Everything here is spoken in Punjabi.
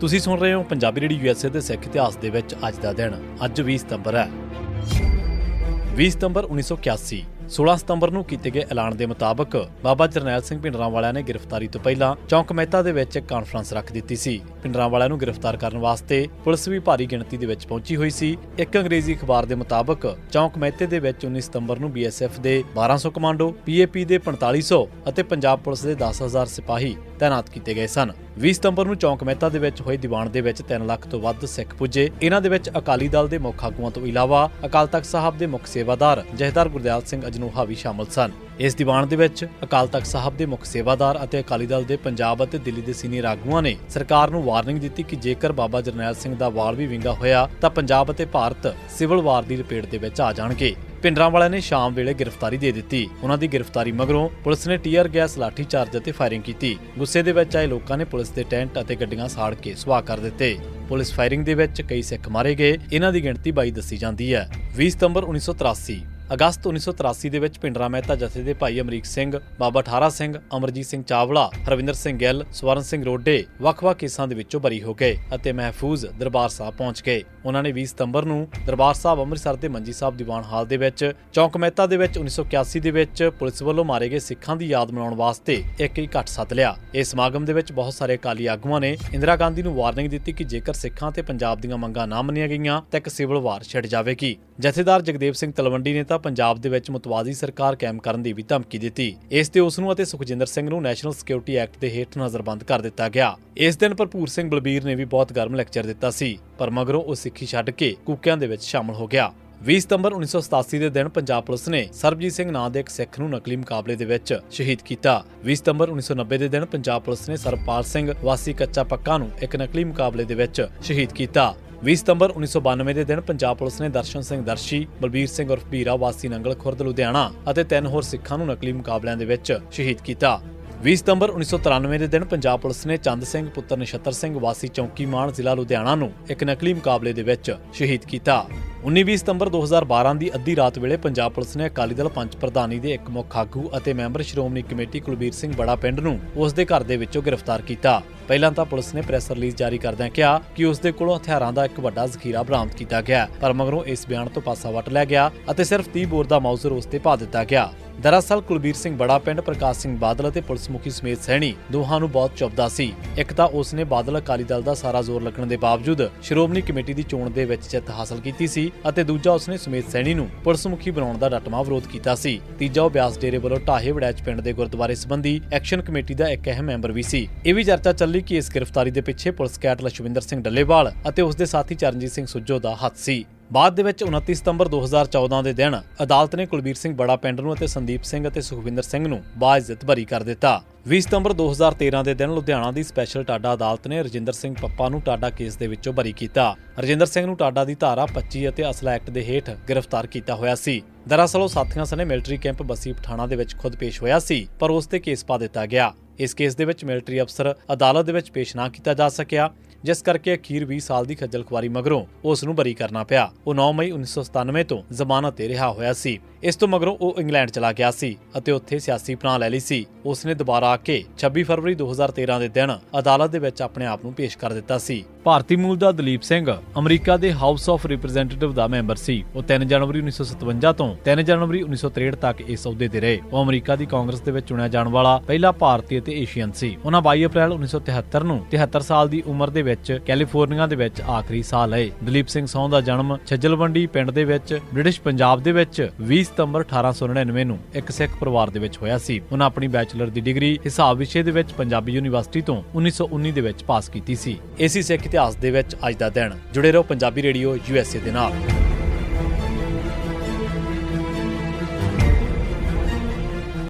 ਤੁਸੀਂ ਸੁਣ ਰਹੇ ਹੋ ਪੰਜਾਬੀ ਰੇਡੀਓ ਯੂਐਸਏ ਦੇ ਸਿੱਖ ਇਤਿਹਾਸ ਦੇ ਵਿੱਚ ਅੱਜ ਦਾ ਦਿਨ, ਅੱਜ 20 ਸਤੰਬਰ ਹੈ। 20 ਸਤੰਬਰ 1981 16 ਸਤੰਬਰ ਨੂੰ ਕੀਤੇ ਗਏ ਐਲਾਨ ਦੇ ਮੁਤਾਬਕ ਬਾਬਾ ਜਰਨੈਲ ਸਿੰਘ ਭਿੰਡਰਾਂ ਵਾਲਿਆਂ ਨੇ ਗ੍ਰਿਫਤਾਰੀ ਤੋਂ ਪਹਿਲਾਂ ਚੌਂਕ ਮਹਿਤਾ ਦੇ ਵਿੱਚ ਇੱਕ ਕਾਨਫਰੰਸ ਰੱਖ ਦਿੱਤੀ ਸੀ। ਭਿੰਡਰਾਂ ਵਾਲਿਆਂ ਨੂੰ ਗ੍ਰਿਫਤਾਰ ਕਰਨ ਵਾਸਤੇ ਪੁਲਿਸ ਵੀ ਭਾਰੀ ਗਿਣਤੀ ਦੇ ਵਿੱਚ ਪਹੁੰਚੀ ਹੋਈ ਸੀ। ਇੱਕ ਅੰਗਰੇਜ਼ੀ ਅਖਬਾਰ ਦੇ ਮੁਤਾਬਕ ਚੌਂਕ ਮਹਿਤੇ ਦੇ ਵਿੱਚ 19 ਸਤੰਬਰ ਨੂੰ ਬੀਐਸਐਫ ਦੇ 1200 ਕਮਾਂਡੋ ਪੀਏਪੀ ਦੇ 4500 ਅਤੇ ਪੰਜਾਬ ਪੁਲਿਸ ਦੇ 10000 ਸਿਪਾਹੀ ਤਾਇਨਾਤ ਕੀਤੇ ਗਏ ਸਨ। 20 ਸਤੰਬਰ ਨੂੰ ਚੌਂਕ ਮਹਿਤਾ ਦੇ ਵਿੱਚ ਹੋਏ ਦੀਵਾਨ ਦੇ ਵਿੱਚ 3 ਲੱਖ ਤੋਂ ਵੱਧ ਸਿੱਖ ਪੁੱਜੇ। ਇਹਨਾਂ ਦੇ ਵਿੱਚ ਅਕਾਲੀ ਦਲ ਦੇ ਮੁੱਖ ਆਗੂਆਂ ਤੋਂ ਇਲਾਵਾ ਅਕਾਲ ਤਖਤ ਸਾਹਿਬ ਦੇ ਮੁੱਖ ਸੇਵਾਦਾਰ ਜਹਦਾਰ ਗੁਰਦਿਆਲ ਸਿੰਘ ਅਜਨੋਹਾ ਵੀ ਸ਼ਾਮਲ ਸਨ। ਇਸ ਦੀਵਾਨ ਦੇ ਵਿੱਚ ਅਕਾਲ ਤਖਤ ਸਾਹਿਬ ਦੇ ਮੁੱਖ ਸੇਵਾਦਾਰ ਅਤੇ ਅਕਾਲੀ ਦਲ ਦੇ ਪੰਜਾਬ ਅਤੇ ਦਿੱਲੀ ਦੇ ਸੀਨੀਅਰ ਆਗੂਆਂ ਨੇ ਸਰਕਾਰ ਨੂੰ ਵਾਰਨਿੰਗ ਦਿੱਤੀ ਕਿ ਜੇਕਰ ਬਾਬਾ ਜਰਨੈਲ ਸਿੰਘ ਦਾ ਵਾਲ ਵੀ ਵਿੰਗਾ ਹੋਇਆ ਤਾਂ ਪੰਜਾਬ ਅਤੇ ਭਾਰਤ ਸਿਵਲ ਵਾਰ ਦੀ ਲਪੇਟ ਦੇ ਵਿੱਚ ਆ ਜਾਣਗੇ। ਪਿੰਡਰਾਂ ਵਾਲਿਆਂ ਨੇ ਸ਼ਾਮ ਵੇਲੇ ਗ੍ਰਿਫਤਾਰੀ ਦੇ ਦਿੱਤੀ। ਉਹਨਾਂ ਦੀ ਗ੍ਰਿਫਤਾਰੀ ਮਗਰੋਂ ਪੁਲਿਸ ਨੇ ਟੀਅਰ ਗੈਸ ਲਾਠੀ ਚਾਰਜ ਅਤੇ ਫਾਇਰਿੰਗ ਕੀਤੀ। ਗੁੱਸੇ ਦੇ ਵਿੱਚ ਆਏ ਲੋਕਾਂ ਨੇ ਪੁਲਿਸ ਦੇ ਟੈਂਟ ਅਤੇ ਗੱਡੀਆਂ ਸਾੜ ਕੇ ਸੁਆਹ ਕਰ ਦਿੱਤੇ। ਪੁਲਿਸ ਫਾਇਰਿੰਗ ਦੇ ਵਿੱਚ ਕਈ ਸਿੱਖ ਮਾਰੇ ਗਏ। ਇਹਨਾਂ ਦੀ ਗਿਣਤੀ 22 ਦੱਸੀ ਜਾਂਦੀ ਹੈ। 20 ਸਤੰਬਰ 1983 ਅਗਸਤ 1983 ਦੇ ਵਿੱਚ ਪਿੰਡਰਾ ਮਹਿਤਾ ਜਥੇ ਦੇ ਭਾਈ ਅਮਰੀਕ ਸਿੰਘ, ਬਾਬਾ ਠਾਰਾ ਸਿੰਘ, ਅਮਰਜੀਤ ਸਿੰਘ ਚਾਵਲਾ, ਹਰਵਿੰਦਰ ਸਿੰਘ ਗਿੱਲ, ਸਵਰਨ ਸਿੰਘ ਰੋਡੇ ਵੱਖ-ਵੱਖ ਕੇਸਾਂ ਦੇ ਵਿੱਚੋਂ ਬਰੀ ਹੋ ਗਏ ਅਤੇ ਮਹਿਫੂਜ਼ ਦਰਬਾਰ ਸਾਹਿਬ ਪਹੁੰਚ ਗਏ। ਉਹਨਾਂ ਨੇ 20 ਸਤੰਬਰ ਨੂੰ ਦਰਬਾਰ ਸਾਹਿਬ ਅੰਮ੍ਰਿਤਸਰ ਦੇ ਮੰਜੀ ਸਾਹਿਬ ਦੀਵਾਨ ਹਾਲ ਦੇ ਵਿੱਚ, ਚੌਂਕ ਮਹਿਤਾ ਦੇ ਵਿੱਚ 1981 ਦੇ ਵਿੱਚ ਪੁਲਿਸ ਵੱਲੋਂ ਮਾਰੇ ਗਏ ਸਿੱਖਾਂ ਦੀ ਯਾਦ ਮਨਾਉਣ ਵਾਸਤੇ ਇੱਕ ਇਕੱਠ ਸੱਦ ਲਿਆ। ਇਸ ਸਮਾਗਮ ਦੇ ਵਿੱਚ ਬਹੁਤ ਸਾਰੇ ਅਕਾਲੀ ਆਗੂਆਂ ਨੇ ਇੰਦਰਾ ਗਾਂਧੀ ਨੂੰ ਵਾਰਨਿੰਗ ਦਿੱਤੀ ਕਿ ਜੇਕਰ ਸਿੱਖਾਂ ਤੇ ਪੰਜਾਬ ਦੀਆਂ ਮੰਗਾਂ ਨਾ ਮੰਨੀਆਂ ਗਈਆਂ ਤਾਂ ਇੱਕ ਸਿਵਲ ਵਾਰ ਛਿੜ ਜਾਵੇਗੀ। ਜਥੇਦਾਰ ਜਗਦੇਵ ਸਿੰਘ ਤਲਵੰਡੀ ਨੇ ਤਾਂ ਪੰਜਾਬ ਦੇ ਵਿੱਚ ਮੁਤਵਾਜ਼ੀ ਸਰਕਾਰ ਕਾਇਮ ਕਰਨ ਦੀ ਵੀ ਧਮਕੀ ਦਿੱਤੀ। ਇਸ ਤੇ ਉਸ ਨੂੰ ਅਤੇ ਸੁਖਜਿੰਦਰ ਸਿੰਘ ਨੂੰ ਨੈਸ਼ਨਲ ਸਿਕਿਉਰਿਟੀ ਐਕਟ ਦੇ ਹੇਠ ਨਜ਼ਰਬੰਦ ਕਰ ਦਿੱਤਾ ਗਿਆ। ਇਸ ਦਿਨ ਭਰਪੂਰ ਸਿੰਘ ਬਲਬੀਰ ਨੇ ਵੀ ਬਹੁਤ ਗਰਮ ਲੈਕਚਰ ਦਿੱਤਾ ਸੀ, ਪਰ ਮਗਰੋਂ ਉਹ ਸਿੱਖੀ ਛੱਡ ਕੇ ਕੂਕਿਆਂ ਦੇ ਵਿੱਚ ਸ਼ਾਮਲ ਹੋ ਗਿਆ। 20 ਸਤੰਬਰ 1987 ਦੇ ਦਿਨ ਪੰਜਾਬ ਪੁਲਿਸ ਨੇ ਸਰਬਜੀਤ ਸਿੰਘ ਨਾਂ ਦੇ ਇੱਕ ਸਿੱਖ ਨੂੰ ਨਕਲੀ ਮੁਕਾਬਲੇ ਦੇ ਵਿੱਚ ਸ਼ਹੀਦ ਕੀਤਾ। 20 ਸਤੰਬਰ 1990 ਦੇ ਦਿਨ ਪੰਜਾਬ ਪੁਲਿਸ ਨੇ ਸਰਪਾਲ ਸਿੰਘ ਵਾਸੀ ਕੱਚਾ ਪੱਕਾ ਨੂੰ ਇੱਕ ਨਕਲੀ ਮੁਕਾਬਲੇ ਦੇ ਵਿੱਚ ਸ਼ਹੀਦ ਕੀਤਾ। 20 ਸਤੰਬਰ 1992 ਦੇ ਦਿਨ ਪੰਜਾਬ ਪੁਲਿਸ ਨੇ ਦਰਸ਼ਨ ਸਿੰਘ ਦਰਸ਼ੀ, ਬਲਬੀਰ ਸਿੰਘ ਉਰਫ ਭੀਰਾ ਵਾਸੀ ਨੰਗਲ ਖੁਰਦ, ਲੁਧਿਆਣਾ ਅਤੇ ਤਿੰਨ ਹੋਰ ਸਿੱਖਾਂ ਨੂੰ ਨਕਲੀ ਮੁਕਾਬਲਿਆਂ ਦੇ ਵਿੱਚ ਸ਼ਹੀਦ ਕੀਤਾ। 20 ਸਤੰਬਰ 1993 ਦੇ ਦਿਨ ਪੰਜਾਬ ਪੁਲਿਸ ਨੇ ਚੰਦ ਸਿੰਘ, ਪੁੱਤਰ ਨਛੱਤਰ ਸਿੰਘ, ਵਾਸੀ ਚੌਂਕੀ ਮਾਨ ਜ਼ਿਲ੍ਹਾ ਲੁਧਿਆਣਾ ਨੂੰ ਇੱਕ ਨਕਲੀ ਮੁਕਾਬਲੇ ਦੇ ਵਿੱਚ ਸ਼ਹੀਦ ਕੀਤਾ। 19-20 ਸਤੰਬਰ 2012 ਦੀ ਅੱਧੀ ਰਾਤ ਵੇਲੇ ਪੰਜਾਬ ਪੁਲਿਸ ਨੇ ਅਕਾਲੀ ਦਲ ਪੰਚ ਪ੍ਰਧਾਨੀ ਦੇ ਇੱਕ ਮੁੱਖ ਆਗੂ ਅਤੇ ਮੈਂਬਰ ਸ਼੍ਰੋਮਣੀ ਕਮੇਟੀ ਕੁਲਬੀਰ ਸਿੰਘ ਬੜਾ ਪਿੰਡ ਨੂੰ ਉਸ ਦੇ ਘਰ ਦੇ ਵਿੱਚੋਂ ਗ੍ਰਿਫਤਾਰ ਕੀਤਾ। ਪਹਿਲਾਂ ਤਾਂ ਪੁਲਿਸ ਨੇ ਪ੍ਰੈਸ ਰਿਲੀਜ਼ ਜਾਰੀ ਕਰਦਿਆਂ ਕਿਹਾ ਕਿ ਉਸ ਦੇ ਕੋਲੋਂ ਹਥਿਆਰਾਂ ਦਾ ਇੱਕ ਵੱਡਾ ਜ਼ਖੀਰਾ ਬਰਾਮਦ ਕੀਤਾ ਗਿਆ, ਪਰ ਮਗਰੋਂ ਇਸ ਬਿਆਨ ਤੋਂ ਪਾਸਾ ਵੱਟ ਲਿਆ ਗਿਆ ਅਤੇ ਸਿਰਫ 30 ਬੋਰ ਦਾ ਮਾਊਜ਼ਰ ਉਸ ਤੇ ਪਾ ਦਿੱਤਾ ਗਿਆ। ਦਰਅਸਲ ਕੁਲਬੀਰ ਸਿੰਘ ਬੜਾ ਪਿੰਡ, ਪ੍ਰਕਾਸ਼ ਸਿੰਘ ਬਾਦਲ ਅਤੇ ਪੁਲਿਸ ਮੁਖੀ ਸਮੇਤ ਸੈਣੀ ਦੋਹਾਂ ਨੂੰ ਬਹੁਤ ਚੁੱਭਦਾ ਸੀ। ਇੱਕ ਤਾਂ ਉਸ ਨੇ ਬਾਦਲ ਅਕਾਲੀ ਦਲ ਦਾ ਸਾਰਾ ਜ਼ੋਰ ਲੱਗਣ ਦੇ ਬਾਵਜੂਦ ਸ਼੍ਰੋਮਣੀ ਕਮੇਟੀ ਦੀ ਚੋਣ ਦੇ ਵਿੱਚ ਜਿੱਤ ਹਾਸਲ ਕੀਤੀ ਸੀ ਅਤੇ ਦੂਜਾ ਉਸ ਨੇ ਸਮੇਤ ਸੈਣੀ ਨੂੰ ਪੁਲਿਸ ਮੁਖੀ ਬਣਾਉਣ ਦਾ ਡਟਮਾ ਵਿਰੋਧ ਕੀਤਾ ਸੀ। ਤੀਜਾ ਉਹ ਬਿਆਸ ਡੇਰੇ ਵੱਲੋਂ ਢਾਹੇ ਵੜੈਚ ਪਿੰਡ ਦੇ ਗੁਰਦੁਆਰੇ ਸੰਬੰਧੀ ਐਕਸ਼ਨ ਕਮੇਟੀ ਦਾ ਇੱਕ ਅਹਿਮ ਮੈਂਬਰ ਵੀ ਸੀ। ਇਹ ਵੀ ਚਰਚਾ ਚੱਲੀ ਕਿ ਇਸ ਗ੍ਰਿਫਤਾਰੀ ਦੇ ਪਿੱਛੇ ਪੁਲਿਸ ਕੈਟ ਲਖਵਿੰਦਰ ਸਿੰਘ ਡੱਲੇਵਾਲ ਅਤੇ ਉਸ ਦੇ ਸਾਥੀ ਚਰਨਜੀਤ ਸਿੰਘ ਸੁੱਜੋ ਦਾ ਹੱਥ ਸੀ। ਬਾਅਦ ਦੇ ਵਿੱਚ 29 ਸਤੰਬਰ 2014 ਦੇ ਦਿਨ ਅਦਾਲਤ ਨੇ ਕੁਲਬੀਰ ਸਿੰਘ ਬੜਾ ਪਿੰਡ ਨੂੰ ਅਤੇ ਸੰਦੀਪ ਸਿੰਘ ਅਤੇ ਸੁਖਵਿੰਦਰ ਸਿੰਘ ਨੂੰ ਬਾਇਜ਼ਤ ਬਰੀ ਕਰ ਦਿੱਤਾ। 20 ਸਤੰਬਰ 2013 ਦੇ ਦਿਨ ਲੁਧਿਆਣਾ ਦੀ ਸਪੈਸ਼ਲ ਟਾਡਾ ਅਦਾਲਤ ਨੇ ਰਜਿੰਦਰ ਸਿੰਘ ਪੱਪਾ ਨੂੰ ਟਾਡਾ ਕੇਸ ਦੇ ਵਿੱਚੋਂ ਬਰੀ ਕੀਤਾ। ਰਜਿੰਦਰ ਸਿੰਘ ਨੂੰ ਟਾਡਾ ਦੀ ਧਾਰਾ 25 ਅਤੇ ਅਸਲਾ ਐਕਟ ਦੇ ਹੇਠ ਗ੍ਰਿਫਤਾਰ ਕੀਤਾ ਹੋਇਆ ਸੀ। ਦਰਅਸਲ ਉਹ ਸਾਥੀਆਂ ਸਣੇ ਮਿਲਟਰੀ ਕੈਂਪ ਬਸੀ ਪਠਾਣਾ ਦੇ ਵਿੱਚ ਖੁਦ ਪੇਸ਼ ਹੋਇਆ ਸੀ, ਪਰ ਉਸ ਤੇ ਕੇਸ ਪਾ ਦਿੱਤਾ ਗਿਆ। ਇਸ ਕੇਸ ਦੇ ਵਿੱਚ ਮਿਲਟਰੀ ਅਫਸਰ ਅਦਾਲਤ ਦੇ ਵਿੱਚ ਪੇਸ਼ ਨਾ ਕੀਤਾ ਜਾ ਸਕਿਆ, ਜਿਸ ਕਰਕੇ ਅਖੀਰ 20 ਸਾਲ ਦੀ ਖੱਜਲ ਖੁਆਰੀ ਮਗਰੋਂ ਉਸ ਨੂੰ ਬਰੀ ਕਰਨਾ ਪਿਆ। ਉਹ 9 ਮਈ 1997 ਤੋਂ ਜ਼ਮਾਨਤ ਤੇ ਰਿਹਾ ਹੋਇਆ ਸੀ। ਇਸ ਤੋਂ ਮਗਰੋਂ ਉਹ ਇੰਗਲੈਂਡ ਚਲਾ ਗਿਆ ਸੀ ਅਤੇ ਉੱਥੇ ਸਿਆਸੀ ਪਨਾਹ ਲੈ ਲਈ ਸੀ। ਉਸ ਨੇ ਦੁਬਾਰਾ ਆ ਕੇ 26 ਫਰਵਰੀ 2013 ਦੇ ਦਿਨ ਅਦਾਲਤ ਦੇ ਵਿੱਚ ਆਪਣੇ ਆਪ ਨੂੰ ਪੇਸ਼ ਕਰ ਦਿੱਤਾ ਸੀ। ਭਾਰਤੀ ਮੂਲ ਦਾ ਦਲੀਪ ਸਿੰਘ ਅਮਰੀਕਾ ਦੇ ਹਾਊਸ ਆਫ ਰਿਪਰੈਜ਼ੈਂਟੇਟਿਵ ਦਾ ਮੈਂਬਰ ਸੀ। ਉਹ 3 ਜਨਵਰੀ 1957 ਤੋਂ 3 ਜਨਵਰੀ 1963 ਤੱਕ ਇਸ ਅਹੁਦੇ ਤੇ ਰਹੇ। ਉਹ ਅਮਰੀਕਾ ਦੀ ਕਾਂਗਰਸ ਦੇ ਵਿੱਚ ਚੁਣਿਆ ਜਾਣ ਵਾਲਾ ਪਹਿਲਾ ਭਾਰਤੀ ਅਤੇ ਏਸ਼ੀਅਨ ਸੀ। ਉਹਨਾਂ 22 ਅਪ੍ਰੈਲ 1973 ਨੂੰ 73 ਸਾਲ ਦੀ ਉਮਰ ਦੇ ਵਿੱਚ ਕੈਲੀਫੋਰਨੀਆ ਦੇ ਵਿੱਚ ਆਖਰੀ ਸਾਹ ਲਏ। ਦਲੀਪ ਸਿੰਘ ਸੌਂ ਦਾ ਜਨਮ ਛੱਜਲਵੰਡੀ ਪਿੰਡ ਦੇ ਵਿੱਚ, ਬ੍ਰਿਟਿਸ਼ ਪੰਜਾਬ ਦੇ ਵਿੱਚ 20 ਸਤੰਬਰ 1899 ਨੂੰ ਇੱਕ ਸਿੱਖ ਪਰਿਵਾਰ ਦੇ ਵਿੱਚ ਹੋਇਆ ਸੀ। ਉਹਨਾਂ ਆਪਣੀ ਬੈਚਲਰ ਦੀ ਡਿਗਰੀ ਹਿਸਾਬ ਵਿਸ਼ੇ ਦੇ ਵਿੱਚ ਪੰਜਾਬੀ ਯੂਨੀਵਰਸਿਟੀ ਤੋਂ 1919 ਦੇ ਵਿੱਚ ਪਾਸ ਕੀਤੀ ਸੀ। ਏਸੀ ਸਿੱਖ ਇਤਿਹਾਸ ਦੇ ਵਿੱਚ ਅੱਜ ਦਾ ਦਿਨ। ਜੁੜੇ ਰਹੋ ਪੰਜਾਬੀ ਰੇਡੀਓ ਯੂਐਸਏ ਦੇ ਨਾਲ।